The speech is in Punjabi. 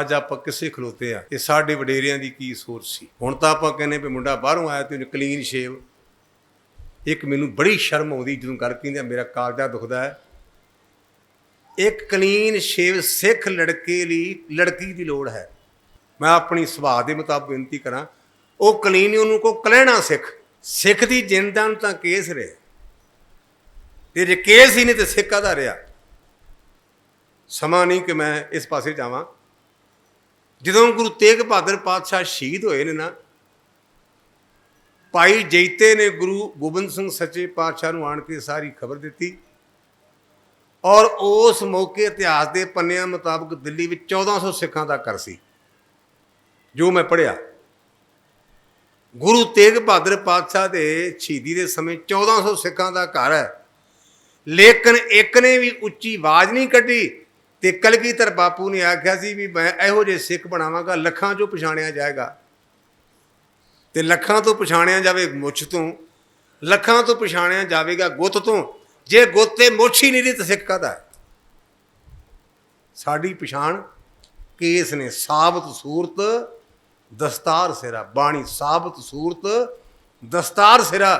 ਅੱਜ ਆਪਾਂ ਕਿਸੇ ਖਲੋਤੇ ਆ? ਇਹ ਸਾਡੇ ਵਡੇਰਿਆਂ ਦੀ ਕੀ ਸੋਚ ਸੀ? ਹੁਣ ਤਾਂ ਆਪਾਂ ਕਹਿੰਦੇ ਵੀ ਮੁੰਡਾ ਬਾਹਰੋਂ ਆਇਆ ਤੇ ਉਹਨੇ ਕਲੀਨ ਸ਼ੇਵ ਇੱਕ ਮੈਨੂੰ ਬੜੀ ਸ਼ਰਮ ਆਉਂਦੀ ਜਦੋਂ ਗੱਲ ਕਹਿੰਦੇ ਮੇਰਾ ਕਾਲਜਾ ਦੁਖਦਾ ਹੈ। ਇੱਕ ਕਲੀਨ ਸ਼ੇਵ ਸਿੱਖ ਲੜਕੇ ਲਈ, ਲੜਕੀ ਦੀ ਲੋੜ ਹੈ। ਮੈਂ ਆਪਣੀ ਸੁਭਾਅ ਦੇ ਮੁਤਾਬਕ ਬੇਨਤੀ ਕਰਾਂ, ਉਹ ਕਲੀਨ ਉਹਨੂੰ ਕੋ ਕਲਹਿਣਾ ਸਿੱਖ। ਸਿੱਖ ਦੀ ਜਿੰਦਾਂ ਨੂੰ ਤਾਂ ਕੇਸ ਰਿਹਾ। ਤੇ ਜੇ ਕੇਸ ਹੀ ਨਹੀਂ ਤੇ ਸਿੱਖ ਕਾਹਦਾ ਰਿਹਾ? ਸਮਾਂ ਨਹੀਂ ਕਿ ਮੈਂ ਇਸ ਪਾਸੇ ਜਾਵਾਂ। ਜਦੋਂ ਗੁਰੂ ਤੇਗ ਬਹਾਦਰ ਪਾਤਸ਼ਾਹ ਸ਼ਹੀਦ ਹੋਏ ਨੇ ਨਾ, ਭਾਈ ਜੈਤੇ ਨੇ ਗੁਰੂ ਗੋਬਿੰਦ ਸਿੰਘ ਸੱਚੇ ਪਾਤਸ਼ਾਹ ਨੂੰ ਆਣ ਕੇ ਸਾਰੀ ਖਬਰ ਦਿੱਤੀ ਔਰ ਉਸ ਮੌਕੇ ਇਤਿਹਾਸ ਦੇ ਪੰਨਿਆਂ ਮੁਤਾਬਕ ਦਿੱਲੀ ਵਿੱਚ 1400 ਸਿੱਖਾਂ ਦਾ ਕਰ ਸੀ, ਜੋ ਮੈਂ ਪੜਿਆ ਗੁਰੂ ਤੇਗ ਬਹਾਦਰ ਪਾਤਸ਼ਾਹ ਦੇ ਸ਼ਹੀਦੀ ਦੇ ਸਮੇਂ 1400 ਸਿੱਖਾਂ ਦਾ ਘਰ ਹੈ, ਲੇਕਿਨ ਇੱਕ ਨੇ ਵੀ ਉੱਚੀ ਆਵਾਜ਼ ਨਹੀਂ ਕੱਢੀ ਤੇ ਕਲਗੀਧਰ ਬਾਪੂ ਨੇ ਆਖਿਆ ਸੀ ਵੀ ਮੈਂ ਇਹੋ ਜਿਹੇ ਸਿੱਖ ਬਣਾਵਾਂਗਾ, ਲੱਖਾਂ ਚੋਂ ਪਛਾਣਿਆ ਜਾਏਗਾ। ਤੇ ਲੱਖਾਂ ਤੋਂ ਪਛਾਣਿਆ ਜਾਵੇ ਮੁੱਛ ਤੋਂ, ਲੱਖਾਂ ਤੋਂ ਪਛਾਣਿਆ ਜਾਵੇਗਾ ਗੁੱਤ ਤੋਂ, ਜੇ ਗੁੱਤ ਤੇ ਮੁੱਛ ਹੀ ਨਹੀਂ ਰਹੀ ਤਾਂ ਸਿੱਖ ਕਾਹਦਾ ਸਾਡੀ ਪਛਾਣ ਕੇਸ ਨੇ ਸਾਬਤ ਸੂਰਤ, ਦਸਤਾਰ ਸਿਰਾ, ਬਾਣੀ ਸਾਬਤ ਸੂਰਤ, ਦਸਤਾਰ ਸਿਰਾ